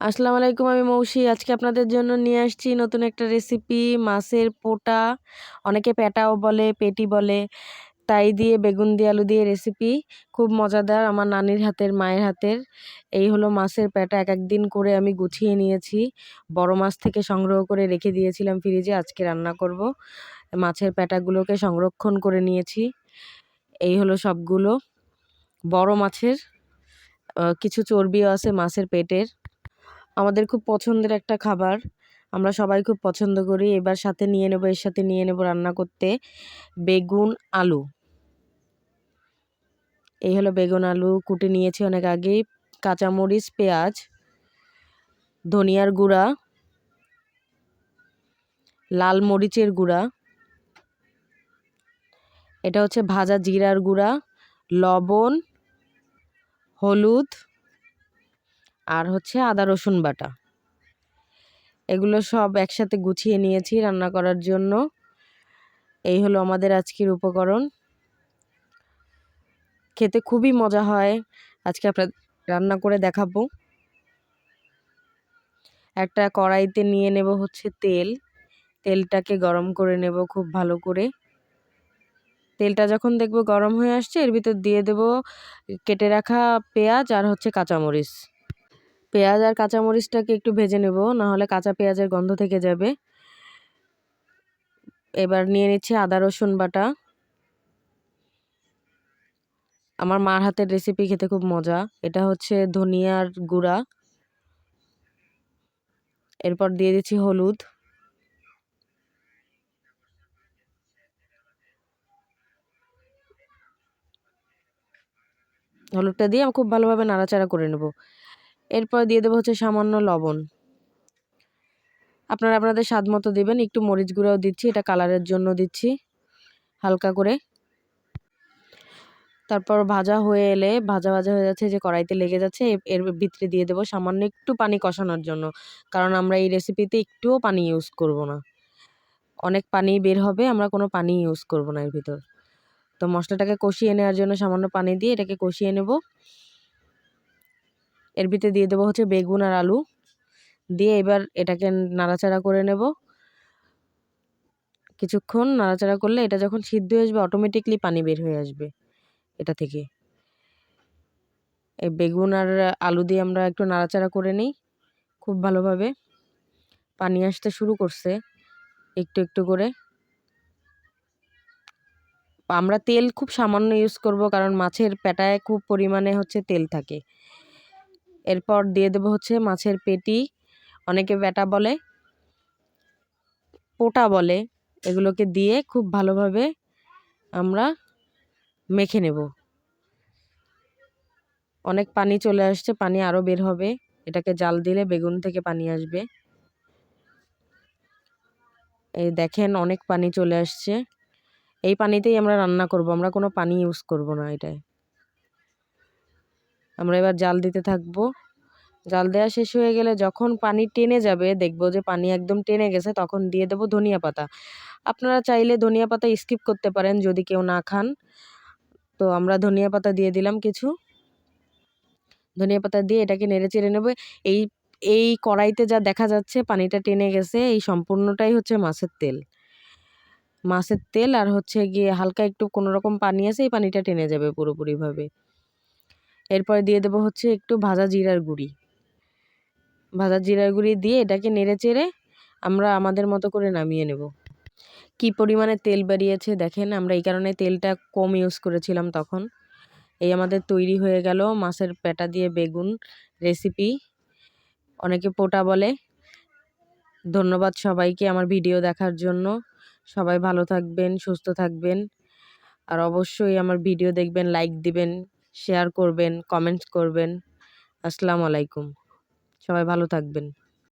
আসসালামু আলাইকুম, আমি মৌসি। আজকে আপনাদের জন্য নিয়ে আসছি নতুন একটা রেসিপি মাছের পোটা। অনেকে পেটাও বলে, পেটি বলে। তাই দিয়ে বেগুন দিয়ে আলু দিয়ে রেসিপি খুব মজাদার, আমার নানির হাতের, মায়ের হাতের। এই হলো মাছের পেটা। এক একদিন করে আমি গুছিয়ে নিয়েছি। বড় মাছ থেকে সংগ্রহ করে রেখে দিয়েছিলাম ফ্রিজে। আজকে রান্না করব। মাছের পেটাগুলোকে সংরক্ষণ করে নিয়েছি। এই হলো সবগুলো। বড় মাছের কিছু চর্বিও আছে মাছের পেটের। আমাদের খুব পছন্দের একটা খাবার। আমরা সবাই খুব পছন্দ করি। এবার সাথে নিয়ে নেব, এর সাথে নিয়ে নেব রান্না করতে বেগুন আলু। এই হলো বেগুন আলু, কুটে নিয়েছি অনেক আগেই। কাঁচামরিচ, পেঁয়াজ, ধনিয়ার গুঁড়া, লাল মরিচের গুঁড়া। এটা হচ্ছে ভাজা জিরার গুঁড়া, লবণ, হলুদ আর হচ্ছে আদা, রসুন বাটা। এগুলো সব একসাথে গুছিয়ে নিয়েছি রান্না করার জন্য। এই হলো আমাদের আজকের উপকরণ। খেতে খুবই মজা হয়। আজকে আপনার রান্না করে দেখাবো। একটা কড়াইতে নিয়ে নেব হচ্ছে তেল। তেলটাকে গরম করে নেব খুব ভালো করে। তেলটা যখন দেখব গরম হয়ে আসছে, এর ভিতর দিয়ে দেব কেটে রাখা পেঁয়াজ আর হচ্ছে কাঁচামরিচ। পেঁয়াজ আর কাঁচামরিচটাকে একটু ভেজে নেব, নাহলে কাঁচা পেঁয়াজের গন্ধ থেকে যাবে। এবার নিয়ে নিচ্ছি আদা, রসুন বাটা। আমার মার হাতের রেসিপি খেতে খুব মজা। এটা হচ্ছে ধনিয়ার গুঁড়া। এরপর দিয়ে দিচ্ছি হলুদ। হলুদটা দিয়ে আমি খুব ভালোভাবে নাড়াচাড়া করে নেব। এরপর দিয়ে দেবো হচ্ছে সামান্য লবণ। আপনারা আপনাদের স্বাদ মতো দেবেন, একটু মরিচ গুঁড়াও দিচ্ছি, এটা কালারের জন্য দিচ্ছি হালকা করে। তারপর ভাজা হয়ে এলে, ভাজা ভাজা হয়ে যাচ্ছে যে কড়াইতে লেগে যাচ্ছে এর ভিতরে দিয়ে দেবো সামান্য একটু পানি কষানোর জন্য, কারণ আমরা এই রেসিপিতে একটুও পানি ইউজ করব না। অনেক পানি বের হবে, আমরা কোনো পানি ইউজ করব না এর ভিতর। তো মশলাটাকে কষিয়ে নেওয়ার জন্য সামান্য পানি দিয়ে এটাকে কষিয়ে নেব। এর ভিতরে দিয়ে দেবো হচ্ছে বেগুন আর আলু। দিয়ে এবার এটাকে নাড়াচাড়া করে নেব। কিছুক্ষণ নাড়াচাড়া করলে এটা যখন সিদ্ধ হয়ে আসবে অটোমেটিকলি পানি বের হয়ে আসবে এটা থেকে। এই বেগুন আর আলু দিয়ে আমরা একটু নাড়াচাড়া করে নিই খুব ভালোভাবে। পানি আসতে শুরু করছে একটু একটু করে। আমরা তেল খুব সামান্য ইউজ করব কারণ মাছের পেটায় খুব পরিমাণে হচ্ছে তেল থাকে। এরপর দিয়ে দেবো হচ্ছে মাছের পেটি, অনেকে বেটা বলে, পোটা বলে, এগুলোকে দিয়ে খুব ভালোভাবে আমরা মেখে নেব। অনেক পানি চলে আসছে, পানি আরও বের হবে, এটাকে জাল দিলে বেগুন থেকে পানি আসবে। এই দেখেন অনেক পানি চলে আসছে, এই পানিতেই আমরা রান্না করব, আমরা কোনো পানি ইউজ করব না এটায়। আমরা এবার জাল দিতে থাকব। জাল দেওয়া শেষ হয়ে গেলে যখন পানি টেনে যাবে, দেখব যে পানি একদম টেনে গেছে, তখন দিয়ে দেবো ধনিয়া পাতা। আপনারা চাইলে ধনিয়া পাতা স্কিপ করতে পারেন যদি কেউ না খান। তো আমরা ধনিয়া পাতা দিয়ে দিলাম কিছু। ধনিয়া পাতা দিয়ে এটাকে নেড়ে চেড়ে নেবে। এই এই কড়াইতে যা দেখা যাচ্ছে পানিটা টেনে গেছে, এই সম্পূর্ণটাই হচ্ছে মাছের তেল। মাছের তেল আর হচ্ছে গিয়ে হালকা একটু কোনো রকম পানি আছে, এই পানিটা টেনে যাবে পুরোপুরিভাবে। এরপরে দিয়ে দেবো হচ্ছে একটু ভাজা জিরার গুঁড়ি। ভাজা জিরার গুঁড়ি দিয়ে এটাকে নেড়ে চেড়ে আমরা আমাদের মতো করে নামিয়ে নেব। কি পরিমাণে তেল বেরিয়েছে দেখেন, আমরা এই কারণে তেলটা কম ইউজ করেছিলাম তখন। এই আমাদের তৈরি হয়ে গেল মাছের পেটা দিয়ে বেগুন রেসিপি অনেকে পোটা বলে। ধন্যবাদ সবাইকে আমার ভিডিও দেখার জন্য। সবাই ভালো থাকবেন, সুস্থ থাকবেন। আর অবশ্যই আমার ভিডিও দেখবেন লাইক দিবেন। শেয়ার করবেন কমেন্টস করবেন। আসসালামু আলাইকুম। সবাই ভালো থাকবেন।